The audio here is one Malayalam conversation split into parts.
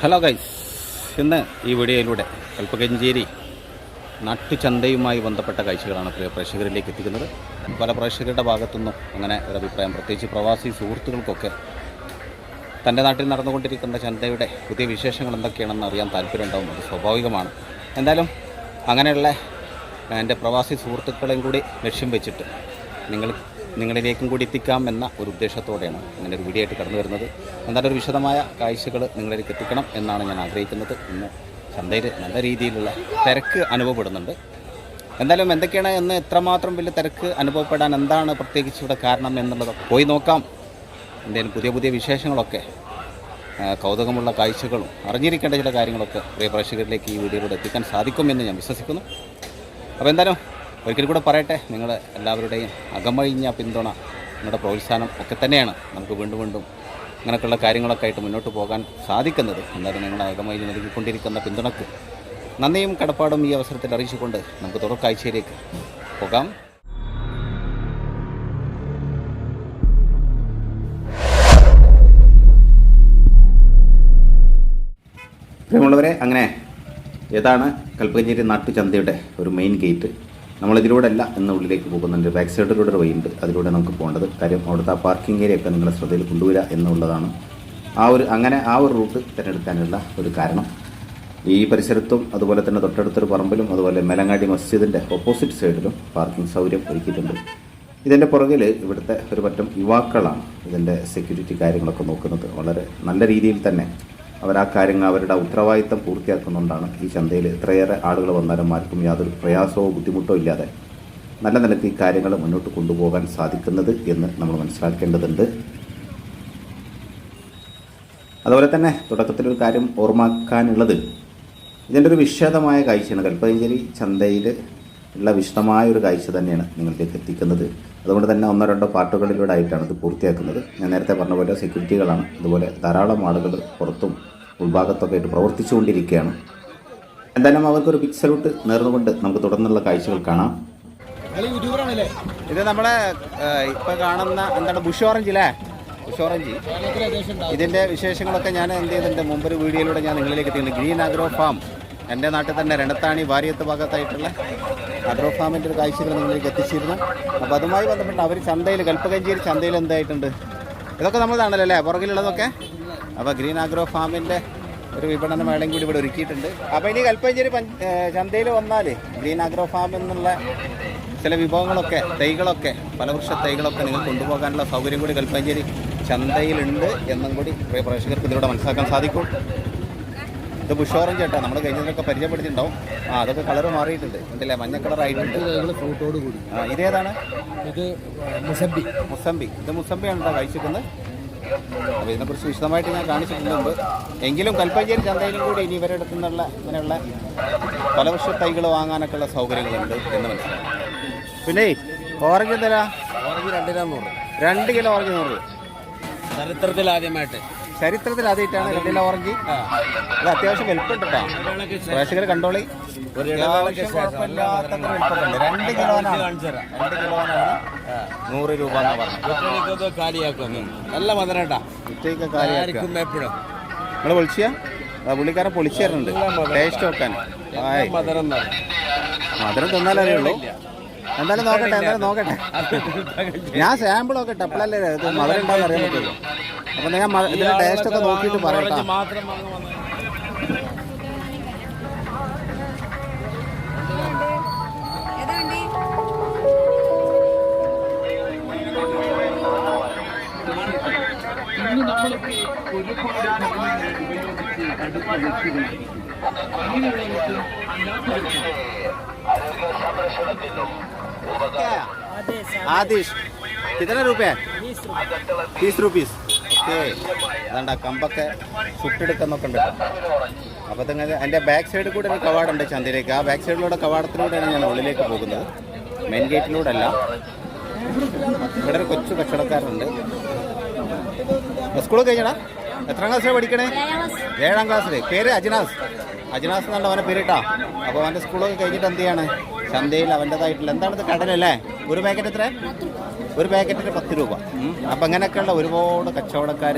ഹലോ ഗൈസ് ഇന്ന് ഈ വീഡിയോയിലൂടെ കൽപ്പകഞ്ചേരി നാട്ടുചന്തയുമായി ബന്ധപ്പെട്ട കാഴ്ചകളാണ് പ്രിയ പ്രേക്ഷകരിലേക്ക് എത്തിക്കുന്നത്. പല പ്രേക്ഷകരുടെ ഭാഗത്തുനിന്നും അങ്ങനെ ഒരു അഭിപ്രായം പ്രത്യേകിച്ച് പ്രവാസി സുഹൃത്തുക്കൾക്കൊക്കെ തന്റെ നാട്ടിൽ നടന്നുകൊണ്ടിരിക്കുന്ന ചന്തയുടെ പുതിയ വിശേഷങ്ങൾ എന്തൊക്കെയാണെന്ന് അറിയാൻ താല്പര്യമുണ്ടാവും. അത് സ്വാഭാവികമാണ്. എന്തായാലും അങ്ങനെയുള്ള എന്റെ പ്രവാസി സുഹൃത്തുക്കളെയും കൂടി ലക്ഷ്യം വെച്ചിട്ട് നിങ്ങൾ നിങ്ങളിലേക്കും കൂടി എത്തിക്കാം എന്ന ഒരു ഉദ്ദേശത്തോടെയാണ് ഇങ്ങനെ ഒരു വീഡിയോ ആയിട്ട് കടന്നു വരുന്നത്. എന്തായാലും ഒരു വിശദമായ കാഴ്ചകൾ നിങ്ങളിലേക്ക് എത്തിക്കണം എന്നാണ് ഞാൻ ആഗ്രഹിക്കുന്നത്. ഇന്ന് ചന്തയിൽ നല്ല രീതിയിലുള്ള തിരക്ക് അനുഭവപ്പെടുന്നുണ്ട്. എന്തായാലും എന്തൊക്കെയാണ് എന്ന് എത്രമാത്രം വലിയ തിരക്ക് അനുഭവപ്പെടാൻ എന്താണ് പ്രത്യേകിച്ച് ഇവിടെ കാരണം എന്നുള്ളത് പോയി നോക്കാം. എന്തെങ്കിലും പുതിയ പുതിയ വിശേഷങ്ങളൊക്കെ കൗതുകമുള്ള കാഴ്ചകളും അറിഞ്ഞിരിക്കേണ്ട ചില കാര്യങ്ങളൊക്കെ പ്രിയ പ്രേക്ഷകരിലേക്ക് ഈ വീഡിയോയിലൂടെ എത്തിക്കാൻ സാധിക്കുമെന്ന് ഞാൻ വിശ്വസിക്കുന്നു. അപ്പോൾ എന്തായാലും ഒരിക്കൽ കൂടെ പറയട്ടെ നിങ്ങൾ എല്ലാവരുടെയും അകമഴിഞ്ഞ പിന്തുണ നിങ്ങളുടെ പ്രോത്സാഹനം ഒക്കെ തന്നെയാണ് നമുക്ക് വീണ്ടും വീണ്ടും അങ്ങനെയൊക്കെയുള്ള കാര്യങ്ങളൊക്കെ ആയിട്ട് മുന്നോട്ട് പോകാൻ സാധിക്കുന്നത്. എന്നാലും നിങ്ങൾ അകമഴിഞ്ഞ് നൽകിക്കൊണ്ടിരിക്കുന്ന പിന്തുണക്ക് നന്ദിയും കടപ്പാടും ഈ അവസരത്തിൽ അറിയിച്ചുകൊണ്ട് നമുക്ക് തുടർക്കാഴ്ചയിലേക്ക് പോകാം. പ്രിയമുള്ളവരെ അങ്ങനെ ഏതാണ് കൽപ്പകഞ്ചേരി നാട്ടുചന്തയുടെ ഒരു മെയിൻ ഗേറ്റ് നമ്മളിതിലൂടെ അല്ല എന്ന ഉള്ളിലേക്ക് പോകുന്നുണ്ട്. ബാക്ക് സൈഡിലൂടെ ഒരു വഴിയുണ്ട് അതിലൂടെ നമുക്ക് പോകേണ്ടത് കാര്യം അവിടുത്തെ ആ പാർക്കിംഗ് ഏരിയ ഒക്കെ നിങ്ങളുടെ ശ്രദ്ധയിൽ കൊണ്ടുവരിക എന്നുള്ളതാണ്. ആ ഒരു അങ്ങനെ ആ ഒരു റൂട്ട് തിരഞ്ഞെടുക്കാനുള്ള ഒരു കാരണം. ഈ പരിസരത്തും അതുപോലെ തന്നെ തൊട്ടടുത്തൊരു പറമ്പിലും അതുപോലെ മേലങ്ങാടി മസ്ജിദിന്റെ ഓപ്പോസിറ്റ് സൈഡിലും പാർക്കിംഗ് സൗകര്യം ഒരുക്കിയിട്ടുണ്ട്. ഇതിന്റെ പുറകിൽ ഇവിടുത്തെ ഒരു പറ്റം യുവാക്കളാണ് ഇതിന്റെ സെക്യൂരിറ്റി കാര്യങ്ങളൊക്കെ നോക്കുന്നത്. വളരെ നല്ല രീതിയിൽ തന്നെ അവർ ആ കാര്യങ്ങൾ അവരുടെ ഉത്തരവാദിത്തം പൂർത്തിയാക്കുന്നുകൊണ്ടാണ് ഈ ചന്തയിൽ ഇത്രയേറെ ആളുകൾ വന്നാലും ആർക്കും യാതൊരു പ്രയാസമോ ബുദ്ധിമുട്ടോ ഇല്ലാതെ നല്ല നിലയ്ക്ക് ഈ കാര്യങ്ങൾ മുന്നോട്ട് കൊണ്ടുപോകാൻ സാധിക്കുന്നത് എന്ന് നമ്മൾ മനസ്സിലാക്കേണ്ടതുണ്ട്. അതുപോലെ തന്നെ തുടക്കത്തിലൊരു കാര്യം ഓർമ്മാക്കാനുള്ളത്. ഇതിന്റെ ഒരു വിശദമായ കാഴ്ചയാണ്. കൽപ്പഞ്ചേരി ചന്തയിൽ ഉള്ള വിശദമായ ഒരു കാഴ്ച തന്നെയാണ് നിങ്ങളിലേക്ക് എത്തിക്കുന്നത്. അതുകൊണ്ട് തന്നെ ഒന്നോ രണ്ടോ പാർട്ടുകളിലൂടെ ആയിട്ടാണ് ഇത് പൂർത്തിയാക്കുന്നത്. ഞാൻ നേരത്തെ പറഞ്ഞ പോലെ സെക്യൂരിറ്റികളാണ്. അതുപോലെ ധാരാളം ആളുകൾ പുറത്തും ഉൾഭാഗത്തൊക്കെ ആയിട്ട് പ്രവർത്തിച്ചുകൊണ്ടിരിക്കുകയാണ്. എന്തായാലും അവർക്കൊരു ബിഗ് സല്യൂട്ട് നേർന്നുകൊണ്ട് നമുക്ക് തുടർന്നുള്ള കാഴ്ചകൾ കാണാം. ഇത് നമ്മളെ ഇപ്പൊ കാണുന്ന എന്താണ് ബുഷ് ഓറഞ്ച് അല്ലേ ബുഷ് ഓറഞ്ച്. ഇതിന്റെ വിശേഷങ്ങളൊക്കെ ഞാൻ എന്ത് ചെയ്തിട്ടുണ്ട് മുമ്പൊരു വീഡിയോയിലൂടെ ഞാൻ നിങ്ങളിലേക്ക് എത്തിയിട്ടുണ്ട്. Green agro farm. എന്റെ നാട്ടിൽ തന്നെ രണത്താണി വാര്യത്ത് ഭാഗത്തായിട്ടുള്ള അഗ്രോ ഫാമിന്റെ ഒരു കാഴ്ചകൾ നിങ്ങളിലേക്ക് എത്തിച്ചിരുന്നു. അപ്പോൾ അതുമായി ബന്ധപ്പെട്ട് അവർ ചന്തയിൽ കൽപ്പകഞ്ചേരി ചന്തയിൽ എന്തായിട്ടുണ്ട്? ഇതൊക്കെ നമ്മളതാണല്ലോ അല്ലേ? പുറകിലുള്ളതൊക്കെ? അപ്പോൾ ഗ്രീൻ ആഗ്രോ ഫാമിന്റെ ഒരു വിപണന മേളയും കൂടി ഇവിടെ ഒരുക്കിയിട്ടുണ്ട്. അപ്പോൾ ഇനി കൽപ്പഞ്ചേരി ചന്തയിൽ വന്നാൽ ഗ്രീൻ ആഗ്രോ ഫാം എന്നുള്ള ചില വിഭവങ്ങളൊക്കെ തൈകളൊക്കെ പലവൃക്ഷ തൈകളൊക്കെ നിങ്ങൾ കൊണ്ടുപോകാനുള്ള സൗകര്യം കൂടി കൽപ്പഞ്ചേരി ചന്തയിലുണ്ട് എന്നും കൂടി പ്രേക്ഷകർക്ക് ഇതിലൂടെ മനസ്സിലാക്കാൻ സാധിക്കും. ഇത് ബുഷ് ഓറഞ്ച് കേട്ടോ നമ്മൾ കഴിഞ്ഞതിലൊക്കെ പരിചയപ്പെടുത്തിയിട്ടുണ്ടാവും. ആ അതൊക്കെ കളർ മാറിയിട്ടുണ്ട്. ഉണ്ടല്ലേ മഞ്ഞ കളർ ആയിട്ടുണ്ട് ഫ്രൂട്ടോട് കൂടി. ആ ഇതേതാണ് ഇത് മുസംബി മുസംബി ഇത് മുസംബിയാണ് കേട്ടോ കഴിച്ചിരിക്കുന്നത് അപ്പോൾ ഇതിനെക്കുറിച്ച് വിശദമായിട്ട് ഞാൻ കാണിച്ചിട്ടുണ്ട് എങ്കിലും കൽപ്പഞ്ചേരി ചന്തയിലും കൂടി ഇനി ഇവരുടെ അടുത്ത് നിന്നുള്ള ഇങ്ങനെയുള്ള വർഷ തൈകൾ വാങ്ങാനൊക്കെ ഉള്ള സൗകര്യങ്ങളുണ്ട് എന്ന് മനസ്സിലായി. പിന്നെ ഓറഞ്ച് എന്തരാ ഓറഞ്ച് രണ്ടിനാന്നൂറ് രണ്ട് കിലോ ഓറഞ്ച് നൂറ് ചരിത്രത്തിൽ ആദ്യമായിട്ട്. ചരിത്രത്തിൽ ആദ്യമായിട്ടാണ് രണ്ട് കിലോ ഓറഞ്ച് ഇത് അത്യാവശ്യം വലുപ്പം കേട്ടോ പ്രേക്ഷകർ കണ്ടോളി. അത്യാവശ്യം കുഴപ്പമില്ലാത്ത വലുപ്പമുണ്ട് രണ്ട് കിലോനാണ്. രണ്ട് കിലോനാണ്. നൂറ് രൂപ എന്ന് പറഞ്ഞത്. നല്ല മധുരട്ടാ. കാര്യമാക്കുക ആർക്കും എപ്പോഴും. നിങ്ങൾ പൊളിച്ചാ? ആ പുള്ളിക്കാരൻ പൊളിച്ചു തരുന്നുണ്ട്. ടേസ്റ്റ് വെക്കാൻ മധുരം തന്നാലേ അറിയുള്ളൂ. എന്തായാലും നോക്കട്ടെ എന്തായാലും നോക്കട്ടെ. ഞാൻ സാമ്പിൾ നോക്കട്ടെ അപ്പോഴല്ലേ ഇത് മധുരം അറിയാൻ പറ്റുള്ളൂ. അപ്പൊ ഞാൻ ഇതിന്റെ ടേസ്റ്റ് ഒക്കെ നോക്കിയിട്ട് പറയട്ടെ. വാങ്ങാൻ വന്നത്. ആദിഷ് കിതന രൂപ. തീസ് റുപ്പീസ്. ഓക്കെ. അതാണ്ട കമ്പൊക്കെ ചുട്ടെടുക്കുന്നൊക്കെ ഉണ്ട്. അപ്പോൾ നിങ്ങൾ ബാക്ക് സൈഡിൽ കൂടെ ഒരു കവാടുണ്ട് ചന്തയിലേക്ക്. ആ ബാക്ക് സൈഡിലൂടെ കവാടത്തിലൂടെയാണ് ഞാൻ ഉള്ളിലേക്ക് പോകുന്നത്. മെയിൻ ഗേറ്റിലൂടെ അല്ല ഇവിടെ ഒരു കൊച്ചു കച്ചവടക്കാരുണ്ട് സ്കൂൾ കഴിഞ്ഞടാ എത്രാം ക്ലാസ്സിലാണ് പഠിക്കണേ? ഏഴാം ക്ലാസ്സിൽ പേര് അജിനാസ്. അജിനാസ് എന്നാണ് അവന്റെ പേരിട്ടാ. അപ്പോൾ അവന്റെ സ്കൂളൊക്കെ കഴിഞ്ഞിട്ട് എന്ത് ചെയ്യാണ്? ചന്തയിൽ അവന്റെതായിട്ടുള്ള എന്താണിത് കടലല്ലേ? ഒരു പാക്കറ്റ് എത്ര ഒരു പാക്കറ്റിന് പത്ത് രൂപ. അപ്പം അങ്ങനെയൊക്കെയുള്ള ഒരുപാട് കച്ചവടക്കാർ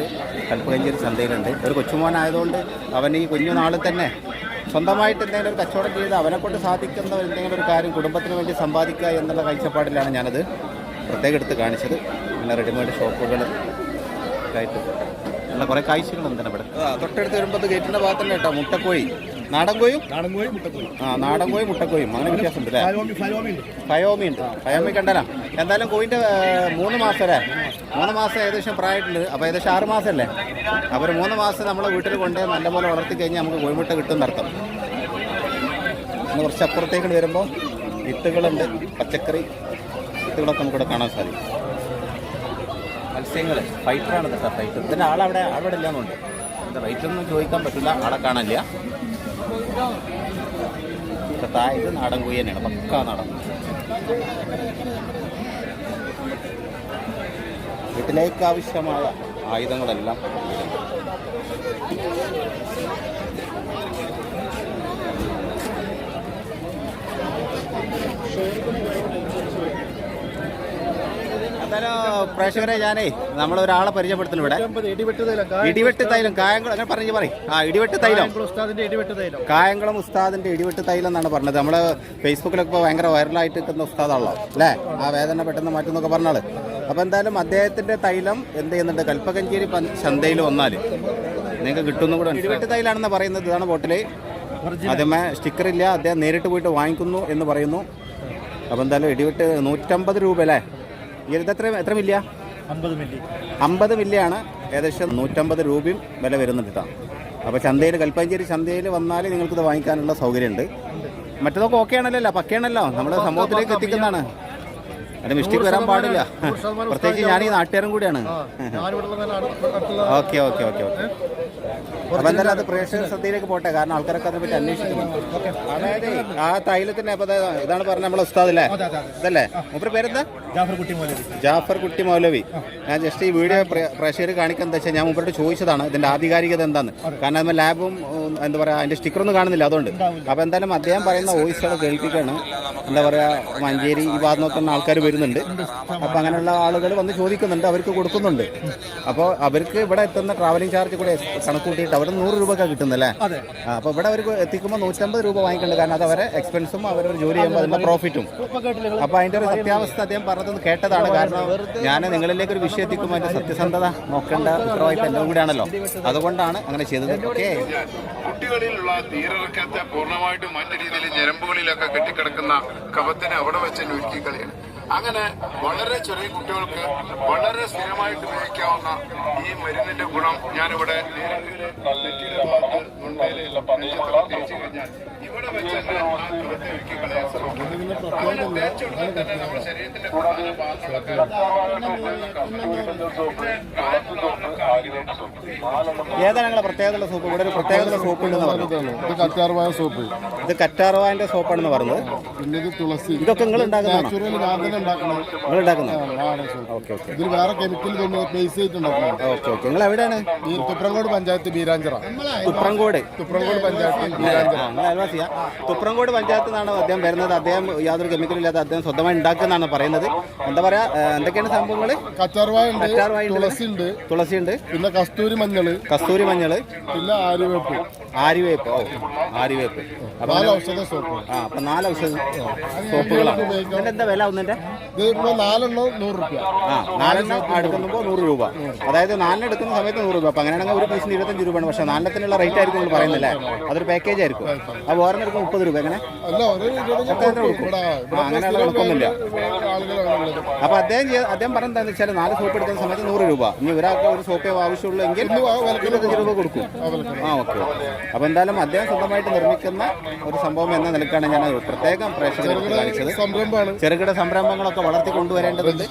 കൽപ്പകഞ്ചേരി ചന്തയിലുണ്ട്. ഒരു കൊച്ചുമോനായതുകൊണ്ട് അവൻ ഈ കുഞ്ഞു നാളിൽ തന്നെ സ്വന്തമായിട്ട് എന്തെങ്കിലും ഒരു കച്ചവടം ചെയ്ത് അവനെ കൊണ്ട് സാധിക്കുന്ന എന്തെങ്കിലും ഒരു കാര്യം കുടുംബത്തിന് വേണ്ടി സമ്പാദിക്കുക എന്നുള്ള കാഴ്ചപ്പാടിലാണ് ഞാനത് പ്രത്യേകം എടുത്ത് കാണിച്ചത്. പിന്നെ റെഡിമെയ്ഡ് ഷോപ്പുകൾ ആയിട്ട് ഉള്ള കുറേ കാഴ്ചകളുണ്ട് ഇവിടെ? തൊട്ടടുത്ത് വരുമ്പോൾ ഗേറ്റിന്റെ ഭാഗത്ത് തന്നെ കേട്ടോ മുട്ടക്കോഴി. നാടൻ കോയും നാടൻ ആ നാടൻ കോയും മുട്ടക്കോയും. അങ്ങനെ വ്യത്യാസമുണ്ട് അല്ലേ? ഫയോമി ഉണ്ട്. ഫയോമി കണ്ടല്ലോ എന്തായാലും കോയിന്റെ മൂന്ന് മാസം അല്ലേ? മൂന്ന് മാസം ഏകദേശം പ്രായമായിട്ടുണ്ട്. അപ്പോൾ ഏകദേശം ആറ് മാസം അല്ലേ? അപ്പോൾ ഒരു മൂന്ന് മാസം നമ്മളെ വീട്ടിൽ കൊണ്ട് നല്ലപോലെ വളർത്തി കഴിഞ്ഞാൽ നമുക്ക് കോഴിമുട്ട കിട്ടും നടത്തും കുറച്ച് അപ്പുറത്തേക്ക് വരുമ്പോൾ വിത്തുകളുണ്ട് പച്ചക്കറി വിത്തുകളൊക്കെ നമുക്കിവിടെ കാണാൻ സാധിക്കും. മത്സ്യങ്ങൾ ഫൈറ്ററാണ് കേട്ടോ ഫൈറ്റർ ഇതിന്റെ ആളവിടെ അവിടെ ഇല്ലാന്നുണ്ട്. റേറ്റ് ഒന്നും ചോദിക്കാൻ പറ്റില്ല ആളെ കാണാനില്ല. ഇത് നാടൻ കോഴി തന്നെയാണ്. പക്കാ നാടൻ. വീട്ടിലേക്ക് ആവശ്യമായ ആയുധങ്ങളെല്ലാം എന്തായാലും പ്രേക്ഷകരെ ഞാനേ നമ്മൾ ഒരാളെ പരിചയപ്പെടുത്തുന്നു ഇവിടെ. ഇടിവെട്ട് തൈലം കായംകുളം അങ്ങനെ പറഞ്ഞു പറയും. ആ ഇടിവെട്ട് തൈലം. ഉസ്താദിന്റെ ഇടിവെട്ട് തൈലം. കായംകുളം ഉസ്താദിന്റെ ഇടിവെട്ട് തൈലം എന്നാണ് പറഞ്ഞത്. നമ്മൾ ഫേസ്ബുക്കിലൊക്കെ ഇപ്പോൾ ഭയങ്കര വൈറലായിട്ട് നിൽക്കുന്ന ഉസ്താദാണല്ലോ അല്ലേ? ആ വേദന പെട്ടെന്ന് മാറ്റുന്നൊക്കെ പറഞ്ഞാൽ അപ്പോൾ എന്തായാലും അദ്ദേഹത്തിന്റെ തൈലം എന്ത് ചെയ്യുന്നുണ്ട്? കൽപ്പകഞ്ചേരി ചന്തയിൽ വന്നാൽ നിങ്ങൾക്ക് കിട്ടുന്ന കൂടെ ഇടിവെട്ട് തൈലാണെന്ന് പറയുന്നത് ഇതാണ് ബോട്ടിൽ. അതേമേ സ്റ്റിക്കർ ഇല്ല അദ്ദേഹം നേരിട്ട് പോയിട്ട് വാങ്ങിക്കുന്നു എന്ന് പറയുന്നു. അപ്പോൾ എന്തായാലും ഇടിവെട്ട് നൂറ്റമ്പത് രൂപ അല്ലേ ഇത് എത്ര എത്ര മില്ലിയ? അമ്പത് മില്ലി. അമ്പത് മില്ലിയാണ്. ഏകദേശം നൂറ്റമ്പത് രൂപയും വില വരുന്നുണ്ട് കേട്ടോ അപ്പോൾ ചന്തയിൽ കൽപ്പഞ്ചേരി ചന്തയിൽ വന്നാൽ നിങ്ങൾക്കിത് വാങ്ങിക്കാനുള്ള സൗകര്യമുണ്ട്. മറ്റതൊക്കെ ഓക്കെ ആണല്ലോ പക്കയാണല്ലോ നമ്മുടെ സമൂഹത്തിലേക്ക് എത്തിക്കുന്നതാണ്. അത് മിസ്റ്റേക്ക് വരാൻ പാടില്ല. പ്രത്യേകിച്ച് ഞാൻ ഈ നാട്ടുകാരും കൂടിയാണ്. Okay okay okay okay. അപ്പൊ എന്തായാലും അത് പ്രേക്ഷക ശ്രദ്ധയിലേക്ക് പോട്ടെ. കാരണം ആൾക്കാരൊക്കെ അതിനെ പറ്റി അന്വേഷിക്കുന്നു. അതായത് ആ തൈലത്തിന്റെ അപ്പൊ ഇതാണ് പറഞ്ഞ നമ്മളെ ഉസ്താദ് അല്ലേ? ഇതല്ലേ? മൂപ്പര് പേരെന്താ? ജാഫർ കുട്ടി മൗലവി. ജാഫർ കുട്ടി മൗലവി. ഞാൻ ജസ്റ്റ് ഈ വീഡിയോ പ്രേ- പ്രേക്ഷകർ കാണിക്കാൻ എന്താ വെച്ചാൽ ഞാൻ മുമ്പോട്ട് ചോദിച്ചതാണ് ഇതിന്റെ ആധികാരികത എന്താന്ന്. കാരണം അതിന് ലാബും എന്താ പറയാ അതിന്റെ സ്റ്റിക്കറൊന്നും കാണുന്നില്ല അതുകൊണ്ട്. അപ്പൊ എന്തായാലും അദ്ദേഹം പറയുന്ന വോയിസുകൾ കേൾപ്പിക്കാണ്. എന്താ പറയാ മഞ്ചേരി ഈ ഭാഗത്ത് നോക്കുന്ന ആൾക്കാർ വരുന്നുണ്ട്. അപ്പൊ അങ്ങനെയുള്ള ആളുകൾ വന്ന് ചോദിക്കുന്നുണ്ട് അവർക്ക് കൊടുക്കുന്നുണ്ട്. അപ്പോൾ അവർക്ക് ഇവിടെ എത്തുന്ന ട്രാവലിംഗ് ചാർജ് കൂടെ കണക്ക് കൂട്ടിയിട്ട് അവിടെ നൂറ് രൂപ കിട്ടുന്നല്ലേ? അതെ. അപ്പോൾ ഇവിടെ അവർക്ക് എത്തിക്കുമ്പോൾ നൂറ്റമ്പത് രൂപ വാങ്ങിക്കുന്നുണ്ട് കാരണം അത് അവരെ എക്സ്പെൻസും അവരൊരു ജോലി ചെയ്യുമ്പോൾ അതിന്റെ പ്രോഫിറ്റും അപ്പോൾ അതിന്റെ അപ്പൊ അതിന്റെ ഒരു സത്യാവസ്ഥ അദ്ദേഹം പറഞ്ഞത് കേട്ടതാണ്. കാരണം ഞാൻ നിങ്ങളിലേക്ക് ഒരു വിഷയം എത്തിക്കുമ്പോൾ അതിന്റെ സത്യസന്ധത നോക്കേണ്ട ഉത്തരവാദിത്തം എല്ലാം കൂടിയാണല്ലോ. അതുകൊണ്ടാണ് അങ്ങനെ ചെയ്തത്. ഓക്കെ. കുട്ടികളിലുള്ള തീരറക്കത്തെ പൂർണമായിട്ടും മറ്റു രീതിയിൽ ഞരമ്പുകളിലൊക്കെ കെട്ടിക്കിടക്കുന്ന കവത്തിനെ അവിടെ വെച്ച് ഒരുക്കി കളിയാണ്. അങ്ങനെ വളരെ ചെറിയ കുട്ടികൾക്ക് വളരെ സ്ഥിരമായിട്ട് ഉപയോഗിക്കാവുന്ന ഈ മരുന്നിന്റെ ഗുണം ഞാനിവിടെ ഇവിടെ വെച്ച് തന്നെ ആ കഫത്തെ ഒരുക്കി കളയാൻ ശ്രമിക്കും. അങ്ങനെ തേച്ചുകൊടുത്താൽ തന്നെ നമ്മുടെ ശരീരത്തിന്റെ പ്രധാന ഭാഗങ്ങളൊക്കെ ഏതാണ് ഞങ്ങളെ പ്രത്യേകതയുള്ള സോപ്പ്? ഇവിടെ ഒരു പ്രത്യേകതയുള്ള സോപ്പ് ഉണ്ടെന്ന് പറഞ്ഞു? ഇത് കറ്റാർവായ സോപ്പ് ഇത് കറ്റാർവായന്റെ സോപ്പാണെന്ന് പറഞ്ഞത്. പിന്നെ ഇത് തുളസി ഇതൊക്കെ നിങ്ങൾ ഉണ്ടാക്കുന്നതാണോ ഇതിൽ വേറെ കെമിക്കൽ ബേസ് ഓക്കെ ഓക്കെ. നിങ്ങൾ എവിടെയാണ്? ഈ തുപ്രങ്കോട് പഞ്ചായത്ത് ബീരാഞ്ചിറ. തുപ്രങ്കോട് തുപ്രങ്കോട് പഞ്ചായത്ത് ബീരാഞ്ചിറ. അയൽവാസിയാ. തുപ്രങ്കോട് നിന്നാണ് അദ്ദേഹം വരുന്നത്. അദ്ദേഹം യാതൊരു കെമിക്കലും ഇല്ലാതെ അദ്ദേഹം സ്വന്തമായി ഉണ്ടാക്കുന്നതാണ് പറയുന്നത്. എന്താ പറയാ എന്തൊക്കെയാണ് സംഭവങ്ങൾ ഉണ്ട് തുളസി ഉണ്ട്. തുളസി ഉണ്ട്. പിന്നെ കസ്തൂരി മഞ്ഞൾ. കസ്തൂരി മഞ്ഞൾ പിന്നെ ആര്യവേപ്പ്. ആര്യവേപ്പ്. ഓ ആര്യവേപ്പ്. അപ്പൊ നാല് ഔഷധ സോപ്പ് ആ അപ്പൊ നാല് ഔഷധ സോപ്പുകളാണ്. എന്താ വില ഒന്നിന്റെ? ഇത് ഇപ്പോൾ നാലെണ്ണം നൂറ് റുപ്യ ആ നാലെണ്ണം എടുക്കുമ്പോൾ നൂറ് രൂപ. അതായത് നാലെണ്ണം എടുക്കുന്ന സമയത്ത് നൂറ് രൂപ. അപ്പൊ അങ്ങനെയാണെങ്കിൽ ഒരു പീസിന് ഇരുപത്തഞ്ച് രൂപയാണ്. പക്ഷെ നാലെണ്ണത്തിനുള്ള റേറ്റ് ആയിരിക്കും നിങ്ങൾ പറയുന്നില്ലേ? അതൊരു പാക്കേജ് ആയിരിക്കും. അപ്പോൾ ഓരോന്ന് എടുക്കുമ്പോൾ മുപ്പത് രൂപ. എങ്ങനെ? അല്ല ഒരു ഇരുപത്തഞ്ച് എത്ര കൊടുക്കും. ഇവിടെ ആ, ഇവിടെ അങ്ങനെയുള്ള എളുപ്പമൊന്നുമില്ല ആളുകളാണ് ഉള്ളത്. അപ്പൊ അദ്ദേഹം അദ്ദേഹം പറഞ്ഞെന്താന്ന് വെച്ചാൽ നാല് സോപ്പ് എടുക്കുന്ന സമയത്ത് നൂറ് രൂപ. ഇനി ഒരാൾക്ക് ഒരു സോപ്പേ ആവശ്യമുള്ളൂ എങ്കിൽ ഇരുപത്തഞ്ച് രൂപ കൊടുക്കും. ആ ഓക്കെ. അപ്പൊ എന്തായാലും അദ്ദേഹം സ്വന്തമായിട്ട് നിർമ്മിക്കുന്ന ഒരു സംഭവം എന്ന നിലക്കാണ് ഞാൻ പ്രത്യേകം പ്രേക്ഷകർക്ക് കാണിച്ചത്. സംരംഭമാണ്. ചെറുകിട സംരംഭങ്ങളൊക്കെ വളർത്തി കൊണ്ടുവരേണ്ടതുണ്ട്.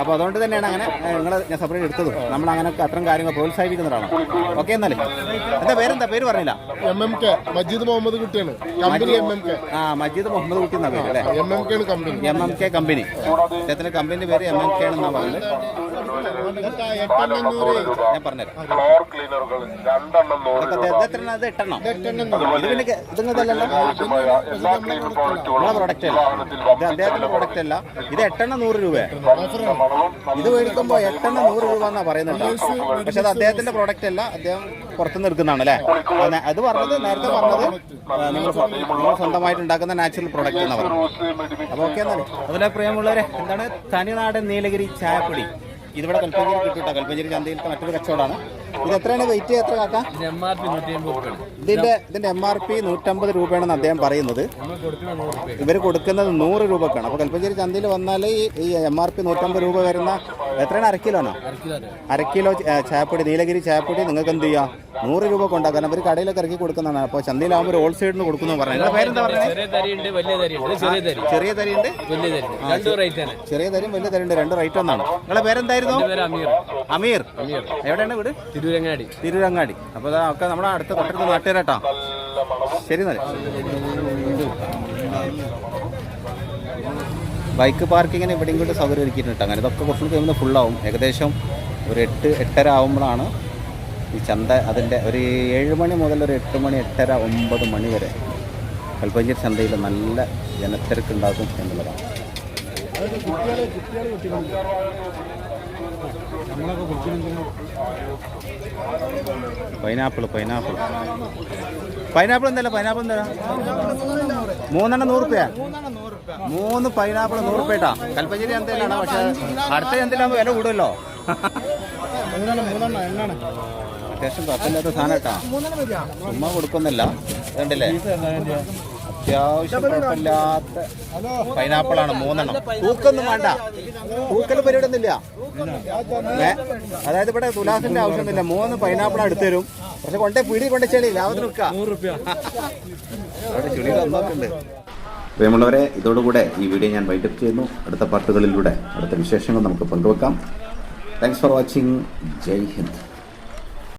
അപ്പൊ അപ്പോൾ അതുകൊണ്ട് തന്നെയാണ് അങ്ങനെ നിങ്ങൾ ഞാൻ സെപ്പറേറ്റ് എടുത്തത്. നമ്മൾ അങ്ങനെ അത്തരം കാര്യങ്ങൾ പ്രോത്സാഹിപ്പിക്കുന്നതാണ് ഓക്കെ എന്നാലേ. എന്താ പേരെന്താ? പേര് പറഞ്ഞില്ല. M M K Majeed Muhammad കുട്ടിയാണ്. കമ്പനി എം എം കെ ആ മജീദ് മുഹമ്മദ് കുട്ടി എന്നാ പേര് അല്ലേ? എം എം കെ ആണ് company. M M K company. അദ്ദേഹത്തിന്റെ കമ്പനിന്റെ പേര് എം എം കെ ആണെന്നാ പറഞ്ഞത് ഞാൻ പറഞ്ഞുതരാം. എട്ടെണ്ണം. ഇത് പിന്നെ നിങ്ങളെ പ്രൊഡക്റ്റ് അല്ല? ഇത് അദ്ദേഹത്തിന്റെ പ്രൊഡക്റ്റ് അല്ല. ഇത് എട്ടെണ്ണം നൂറ് രൂപയാണ് ഇത് മേടിക്കുമ്പോൾ എട്ടെണ്ണം നൂറ് രൂപ എന്നാണ് പറയുന്നത് പക്ഷെ അത് അദ്ദേഹത്തിന്റെ പ്രോഡക്റ്റ് അല്ല അദ്ദേഹം പുറത്തുനിന്ന് എടുക്കുന്നതാണ് അല്ലേ? അത് പറഞ്ഞത് നേരത്തെ പറഞ്ഞത് നിങ്ങൾ സ്വ- നിങ്ങൾ സ്വന്തമായിട്ട് ഉണ്ടാക്കുന്ന നാച്ചുറൽ പ്രോഡക്റ്റ് എന്നാ പറഞ്ഞത്. അപ്പോൾ ഓക്കെ എന്നാലും. അതുപോലെ പ്രിയമുള്ളവരെ എന്താണ് തനിനാടൻ നീലഗിരി ചായപ്പൊടി? ഇതിവിടെ കൽപ്പഞ്ചേരി കിട്ടും കൽപ്പഞ്ചേരി ചന്തയിലത്തെ മറ്റൊരു കച്ചവടമാണ്. ഇത് എത്രയാണ്? വെയിറ്റ് എത്ര കാക്ക? ഇതിന്റെ ഇതിന്റെ എം ആർ പി നൂറ്റമ്പത് രൂപയാണെന്ന് അദ്ദേഹം പറയുന്നത്. ഇവർ കൊടുക്കുന്നത് നൂറ് രൂപക്കാണ്. അപ്പോൾ കൽപ്പഞ്ചേരി ചന്തയിൽ വന്നാൽ ഈ എം ആർ പി നൂറ്റമ്പത് രൂപ വരുന്ന എത്രയാണ്? അരക്കിലോ അരക്കിലോ അരക്കിലാണ് അര കിലോ ച- ചായപ്പൊടി നീലഗിരി ചായപ്പൊടി. നിങ്ങൾക്ക് എന്ത് ചെയ്യാം? നൂറ് രൂപ കൊണ്ടാക്കാൻ കാരണം അവർ കടയിലൊക്കെ ഇറക്കി കൊടുക്കുന്നതാണ്. അപ്പോൾ ചന്തയിലാകുമ്പോൾ ഒരു നിന്ന് കൊടുക്കുന്നു പറഞ്ഞു പേരെന്താ ചെറിയ തരിയുണ്ട് തരിയുണ്ട്. ചെറിയ തരി. ചെറിയ തരിയുണ്ട്? വലിയ തരി. ഉണ്ട് റേറ്റ് ആണ്. ചെറിയ തരും വലിയ തരുണ്ട് രണ്ട് റേറ്റ് ഒന്നാണ്. നിങ്ങളെ പേരെന്തായിരുന്നു? അമീർ. അമീർ. എവിടെയാണ് വീട്? തിരൂരങ്ങാടി. തിരൂരങ്ങാടി. അപ്പോൾ അതൊക്കെ ഒക്കെ നമ്മുടെ അടുത്ത തൊട്ടടുത്ത് നാട്ടുകാരാട്ടോ. ശരി എന്നാൽ ബൈക്ക് പാർക്കിങ്ങിന് ഇവിടെ കൂടി സൗകര്യം ഒരുക്കിയിട്ടുണ്ട്. അങ്ങനെ ഇതൊക്കെ കുറച്ചുകൂടി കഴിയുമ്പോൾ ഫുള്ളാവും ഏകദേശം ഒരു എട്ട് എട്ടര ആകുമ്പോഴാണ് ഈ ചന്ത അതിന്റെ ഒരു ഏഴ് മണി മുതൽ ഒരു എട്ട് മണി എട്ടര ഒമ്പത് മണി വരെ കൽപ്പഞ്ചേരി ചന്തയിൽ നല്ല ജനത്തിരക്കുണ്ടാകും എന്നുള്ളതാണ്. Pineapple pineapple. പൈനാപ്പിൾ എന്തല്ല പൈനാപ്പിൾ എന്താ മൂന്നെണ്ണം നൂറ് റുപ്യ മൂന്ന് പൈനാപ്പിൾ നൂറ് റുപ്യട്ടാ കൽപ്പഞ്ചേരി ചന്തയിലാണ് പക്ഷെ അടുത്ത ചന്തയിലാകുമ്പോൾ വില കൂടുമല്ലോ അത്യാവശ്യം കുഴപ്പമില്ലാത്ത സാധനം കേട്ടാ. ചുമ്മാ കൊടുക്കുന്നില്ല. കണ്ടില്ലേ അത്യാവശ്യം കുഴപ്പമില്ലാത്ത പൈനാപ്പിളാണ് മൂന്നെണ്ണം. പൂക്കൊന്നും വേണ്ട. പൂക്കൽ പരിപാടി ഒന്നുമില്ല? അതായത് ഇവിടെ തുലാസിന്റെ ആവശ്യമൊന്നുമില്ല. മൂന്ന് പൈനാപ്പിൾ എടുത്തു തരും പക്ഷെ കൊണ്ടേ പിടി കൊണ്ടേ ചെളി. ലാഭത്തിന് പ്രിയമുള്ളവരെ ഇതോടുകൂടെ ഈ വീഡിയോ ഞാൻ വൈൻഡപ്പ് ചെയ്യുന്നു. അടുത്ത പാട്ടുകളിലൂടെ അടുത്ത വിശേഷങ്ങൾ നമുക്ക് പങ്കുവെക്കാം. Thanks for watching Jai Hind.